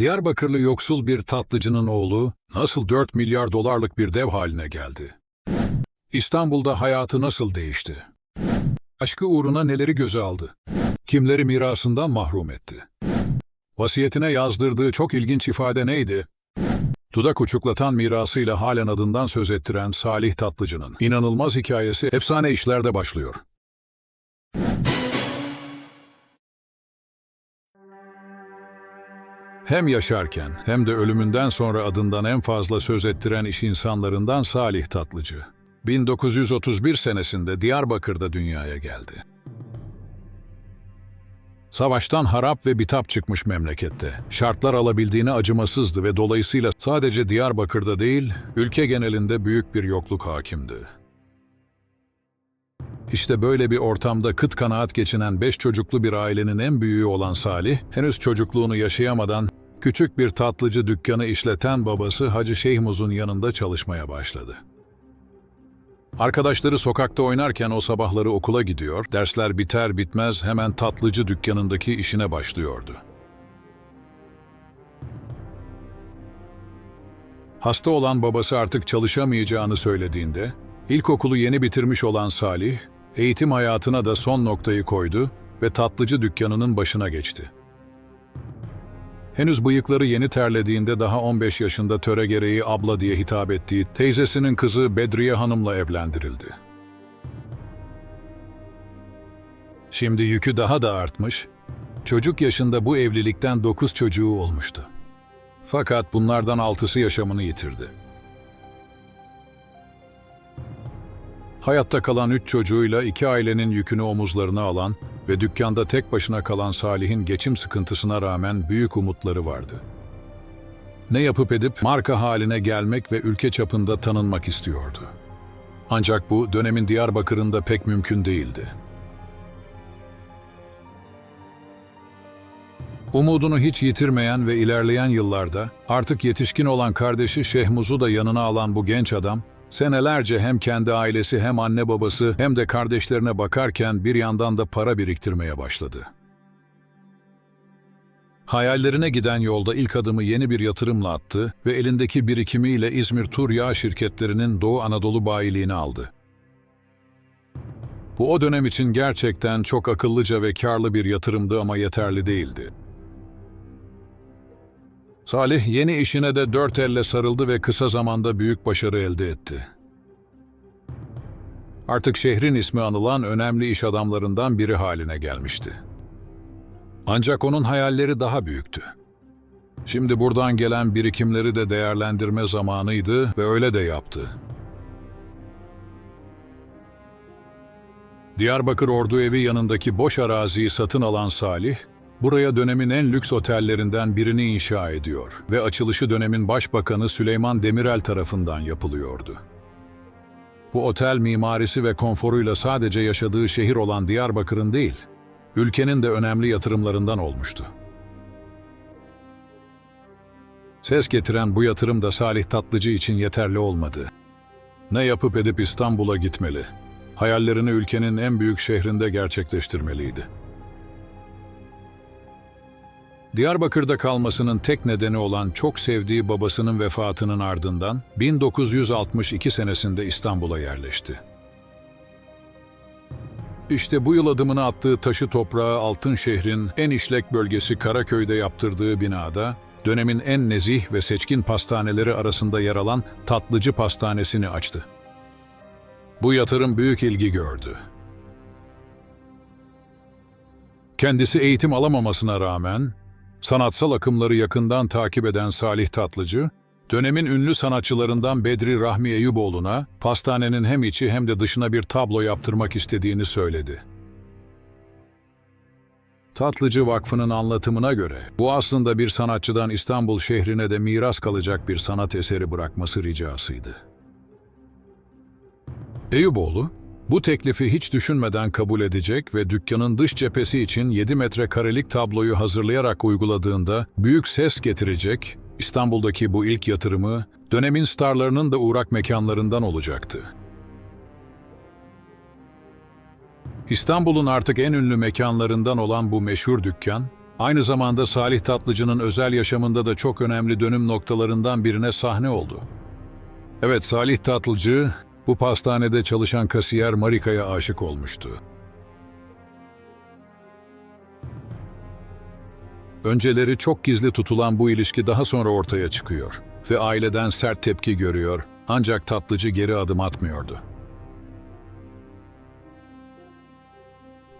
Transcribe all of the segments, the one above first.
Diyarbakırlı yoksul bir tatlıcının oğlu nasıl 4 milyar dolarlık bir dev haline geldi? İstanbul'da hayatı nasıl değişti? Aşkı uğruna neleri göze aldı? Kimleri mirasından mahrum etti? Vasiyetine yazdırdığı çok ilginç ifade neydi? Dudak uçuklatan mirasıyla halen adından söz ettiren Salih Tatlıcı'nın inanılmaz hikayesi efsane işlerde başlıyor. Hem yaşarken hem de ölümünden sonra adından en fazla söz ettiren iş insanlarından Salih Tatlıcı. 1931 senesinde Diyarbakır'da dünyaya geldi. Savaştan harap ve bitap çıkmış memlekette. Şartlar alabildiğine acımasızdı ve dolayısıyla sadece Diyarbakır'da değil, ülke genelinde büyük bir yokluk hakimdi. İşte böyle bir ortamda kıt kanaat geçinen beş çocuklu bir ailenin en büyüğü olan Salih, henüz çocukluğunu yaşayamadan küçük bir tatlıcı dükkanı işleten babası Hacı Şeyhmuz'un yanında çalışmaya başladı. Arkadaşları sokakta oynarken o sabahları okula gidiyor, dersler biter bitmez hemen tatlıcı dükkanındaki işine başlıyordu. Hasta olan babası artık çalışamayacağını söylediğinde, ilkokulu yeni bitirmiş olan Salih, eğitim hayatına da son noktayı koydu ve tatlıcı dükkanının başına geçti. Henüz bıyıkları yeni terlediğinde daha 15 yaşında töre gereği abla diye hitap ettiği teyzesinin kızı Bedriye Hanım'la evlendirildi. Şimdi yükü daha da artmış, çocuk yaşında bu evlilikten 9 çocuğu olmuştu. Fakat bunlardan altısı yaşamını yitirdi. Hayatta kalan üç çocuğuyla iki ailenin yükünü omuzlarına alan ve dükkanda tek başına kalan Salih'in geçim sıkıntısına rağmen büyük umutları vardı. Ne yapıp edip marka haline gelmek ve ülke çapında tanınmak istiyordu. Ancak bu dönemin Diyarbakır'ında pek mümkün değildi. Umudunu hiç yitirmeyen ve ilerleyen yıllarda artık yetişkin olan kardeşi Şehmuz'u da yanına alan bu genç adam, senelerce hem kendi ailesi hem anne babası hem de kardeşlerine bakarken bir yandan da para biriktirmeye başladı. Hayallerine giden yolda ilk adımı yeni bir yatırımla attı ve elindeki birikimiyle İzmir Tur Yağ şirketlerinin Doğu Anadolu bayiliğini aldı. Bu o dönem için gerçekten çok akıllıca ve karlı bir yatırımdı ama yeterli değildi. Salih yeni işine de dört elle sarıldı ve kısa zamanda büyük başarı elde etti. Artık şehrin ismi anılan önemli iş adamlarından biri haline gelmişti. Ancak onun hayalleri daha büyüktü. Şimdi buradan gelen birikimleri de değerlendirme zamanıydı ve öyle de yaptı. Diyarbakır Ordu Evi yanındaki boş araziyi satın alan Salih, buraya dönemin en lüks otellerinden birini inşa ediyor ve açılışı dönemin başbakanı Süleyman Demirel tarafından yapılıyordu. Bu otel mimarisi ve konforuyla sadece yaşadığı şehir olan Diyarbakır'ın değil, ülkenin de önemli yatırımlarından olmuştu. Ses getiren bu yatırım da Salih Tatlıcı için yeterli olmadı. Ne yapıp edip İstanbul'a gitmeli, hayallerini ülkenin en büyük şehrinde gerçekleştirmeliydi. Diyarbakır'da kalmasının tek nedeni olan çok sevdiği babasının vefatının ardından 1962 senesinde İstanbul'a yerleşti. İşte bu yıl adımını attığı taşı toprağı Altın Şehrin en işlek bölgesi Karaköy'de yaptırdığı binada, dönemin en nezih ve seçkin pastaneleri arasında yer alan Tatlıcı Pastanesi'ni açtı. Bu yatırım büyük ilgi gördü. Kendisi eğitim alamamasına rağmen, sanatsal akımları yakından takip eden Salih Tatlıcı, dönemin ünlü sanatçılarından Bedri Rahmi Eyüboğlu'na pastanenin hem içi hem de dışına bir tablo yaptırmak istediğini söyledi. Tatlıcı Vakfı'nın anlatımına göre bu aslında bir sanatçıdan İstanbul şehrine de miras kalacak bir sanat eseri bırakması ricasıydı. Eyüboğlu, bu teklifi hiç düşünmeden kabul edecek ve dükkanın dış cephesi için 7 metrekarelik tabloyu hazırlayarak uyguladığında büyük ses getirecek, İstanbul'daki bu ilk yatırımı dönemin starlarının da uğrak mekanlarından olacaktı. İstanbul'un artık en ünlü mekanlarından olan bu meşhur dükkan, Aynı zamanda Salih Tatlıcı'nın özel yaşamında da çok önemli dönüm noktalarından birine sahne oldu. Evet, Salih Tatlıcı, bu pastanede çalışan kasiyer Marika'ya aşık olmuştu. Önceleri çok gizli tutulan bu ilişki daha sonra ortaya çıkıyor ve aileden sert tepki görüyor ancak tatlıcı geri adım atmıyordu.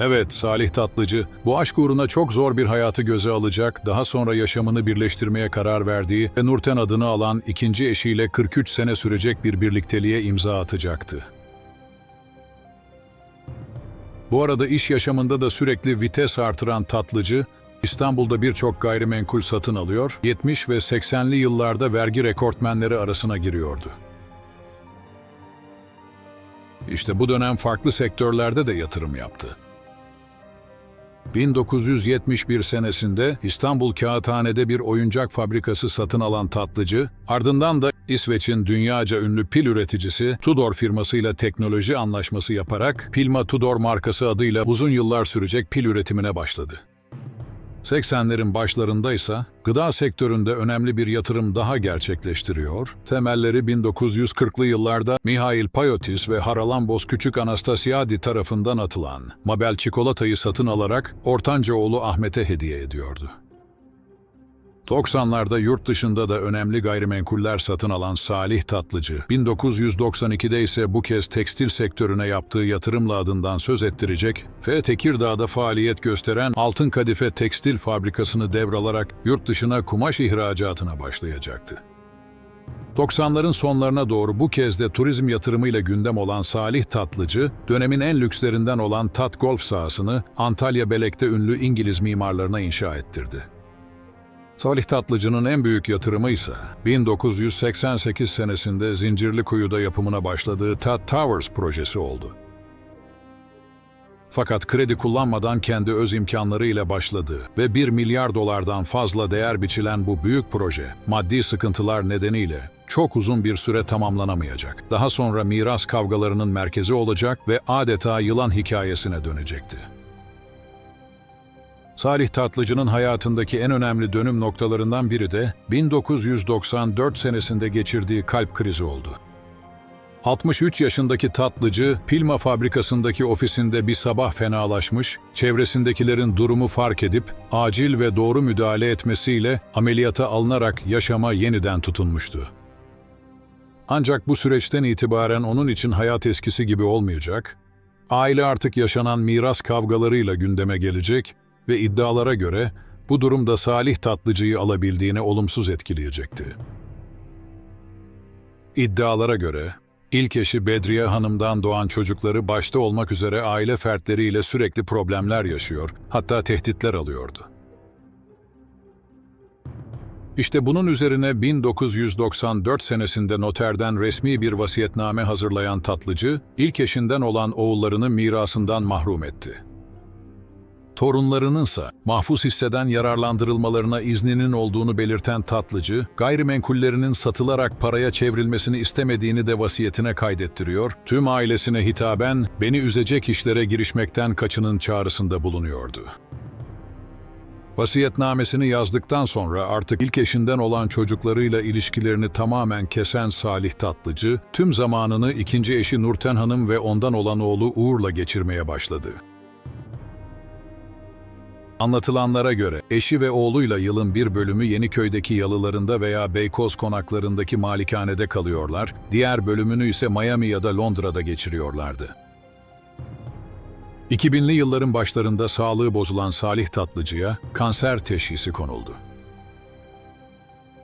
Evet, Salih Tatlıcı, bu aşk uğruna çok zor bir hayatı göze alacak, daha sonra yaşamını birleştirmeye karar verdiği ve Nurten adını alan ikinci eşiyle 43 sene sürecek bir birlikteliğe imza atacaktı. Bu arada iş yaşamında da sürekli vites artıran Tatlıcı, İstanbul'da birçok gayrimenkul satın alıyor, 70 ve 80'li yıllarda vergi rekortmenleri arasına giriyordu. İşte bu dönem farklı sektörlerde de yatırım yaptı. 1971 senesinde İstanbul Kağıthane'de bir oyuncak fabrikası satın alan Tatlıcı, ardından da İsveç'in dünyaca ünlü pil üreticisi Tudor firmasıyla teknoloji anlaşması yaparak Pilma Tudor markası adıyla uzun yıllar sürecek pil üretimine başladı. 80'lerin başlarında ise gıda sektöründe önemli bir yatırım daha gerçekleştiriyor. Temelleri 1940'lı yıllarda Mihail Payotis ve Haralambos Küçük Anastasiadi tarafından atılan Mabel çikolatayı satın alarak ortanca oğlu Ahmet'e hediye ediyordu. 90'larda yurt dışında da önemli gayrimenkuller satın alan Salih Tatlıcı, 1992'de ise bu kez tekstil sektörüne yaptığı yatırımla adından söz ettirecek ve Tekirdağ'da faaliyet gösteren Altın Kadife Tekstil Fabrikası'nı devralarak yurt dışına kumaş ihracatına başlayacaktı. 90'ların sonlarına doğru bu kez de turizm yatırımıyla gündem olan Salih Tatlıcı, dönemin en lükslerinden olan Tat Golf sahasını Antalya Belek'te ünlü İngiliz mimarlarına inşa ettirdi. Salih Tatlıcı'nın en büyük yatırımı ise 1988 senesinde Zincirlikuyu'da yapımına başladığı Tat Towers projesi oldu. Fakat kredi kullanmadan kendi öz imkanlarıyla başladığı ve 1 milyar dolardan fazla değer biçilen bu büyük proje, maddi sıkıntılar nedeniyle çok uzun bir süre tamamlanamayacak. Daha sonra miras kavgalarının merkezi olacak ve adeta yılan hikayesine dönecekti. Salih Tatlıcı'nın hayatındaki en önemli dönüm noktalarından biri de 1994 senesinde geçirdiği kalp krizi oldu. 63 yaşındaki Tatlıcı, Pilma fabrikasındaki ofisinde bir sabah fenalaşmış, çevresindekilerin durumu fark edip acil ve doğru müdahale etmesiyle ameliyata alınarak yaşama yeniden tutunmuştu. Ancak bu süreçten itibaren onun için hayat eskisi gibi olmayacak, aile artık yaşanan miras kavgalarıyla gündeme gelecek ve iddialara göre bu durumda Salih Tatlıcı'yı alabildiğine olumsuz etkileyecekti. İddialara göre ilk eşi Bedriye Hanım'dan doğan çocukları başta olmak üzere aile fertleriyle sürekli problemler yaşıyor, hatta tehditler alıyordu. İşte bunun üzerine 1994 senesinde noterden resmi bir vasiyetname hazırlayan Tatlıcı, ilk eşinden olan oğullarını mirasından mahrum etti torunlarınınsa mahfuz hisseden yararlandırılmalarına izninin olduğunu belirten Tatlıcı, gayrimenkullerinin satılarak paraya çevrilmesini istemediğini de vasiyetine kaydettiriyor, tüm ailesine hitaben beni üzecek işlere girişmekten kaçının çağrısında bulunuyordu. Vasiyetnamesini yazdıktan sonra artık ilk eşinden olan çocuklarıyla ilişkilerini tamamen kesen Salih Tatlıcı, tüm zamanını ikinci eşi Nurten Hanım ve ondan olan oğlu Uğur'la geçirmeye başladı. Anlatılanlara göre eşi ve oğluyla yılın bir bölümü Yeniköy'deki yalılarında veya Beykoz konaklarındaki malikanede kalıyorlar, diğer bölümünü ise Miami ya da Londra'da geçiriyorlardı. 2000'li yılların başlarında sağlığı bozulan Salih Tatlıcı'ya kanser teşhisi konuldu.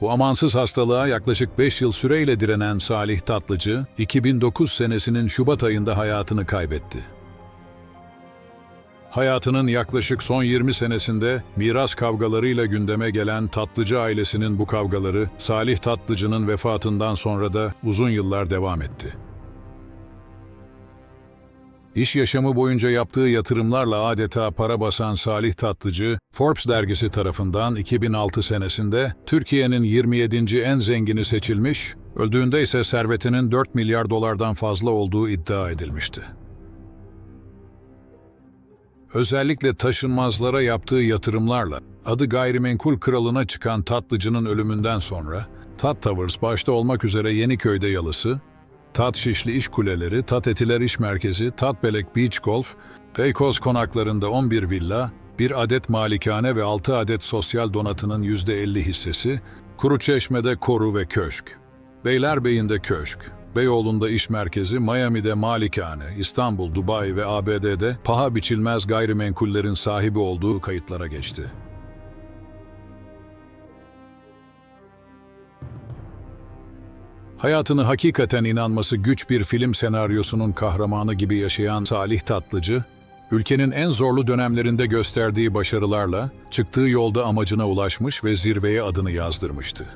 Bu amansız hastalığa yaklaşık 5 yıl süreyle direnen Salih Tatlıcı, 2009 senesinin Şubat ayında hayatını kaybetti. Hayatının yaklaşık son 20 senesinde miras kavgalarıyla gündeme gelen Tatlıcı ailesinin bu kavgaları Salih Tatlıcı'nın vefatından sonra da uzun yıllar devam etti. İş yaşamı boyunca yaptığı yatırımlarla adeta para basan Salih Tatlıcı, Forbes dergisi tarafından 2006 senesinde Türkiye'nin 27. en zengini seçilmiş, öldüğünde ise servetinin 4 milyar dolardan fazla olduğu iddia edilmişti. Özellikle taşınmazlara yaptığı yatırımlarla adı gayrimenkul kralına çıkan tatlıcının ölümünden sonra Tat Towers başta olmak üzere Yeniköy'de yalısı, Tat Şişli İş Kuleleri, Tat Etiler İş Merkezi, Tat Belek Beach Golf, Beykoz konaklarında 11 villa, bir adet malikane ve 6 adet sosyal donatının %50 hissesi, Kuruçeşme'de koru ve köşk, Beylerbeyi'nde köşk, Beyoğlu'nda iş merkezi, Miami'de malikane, İstanbul, Dubai ve ABD'de paha biçilmez gayrimenkullerin sahibi olduğu kayıtlara geçti. Hayatını hakikaten inanması güç bir film senaryosunun kahramanı gibi yaşayan Salih Tatlıcı, ülkenin en zorlu dönemlerinde gösterdiği başarılarla çıktığı yolda amacına ulaşmış ve zirveye adını yazdırmıştı.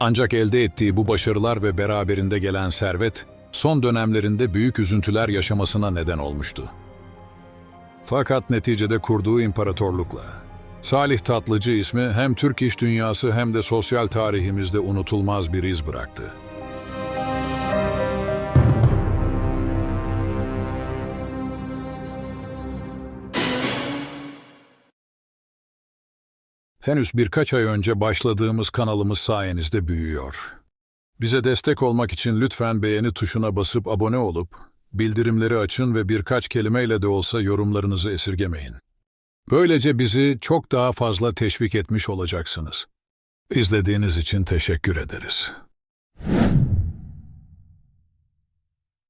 Ancak elde ettiği bu başarılar ve beraberinde gelen servet, son dönemlerinde büyük üzüntüler yaşamasına neden olmuştu. Fakat neticede kurduğu imparatorlukla, Salih Tatlıcı ismi hem Türk iş dünyası hem de sosyal tarihimizde unutulmaz bir iz bıraktı. Henüz birkaç ay önce başladığımız kanalımız sayenizde büyüyor. Bize destek olmak için lütfen beğeni tuşuna basıp abone olup, bildirimleri açın ve birkaç kelimeyle de olsa yorumlarınızı esirgemeyin. Böylece bizi çok daha fazla teşvik etmiş olacaksınız. İzlediğiniz için teşekkür ederiz.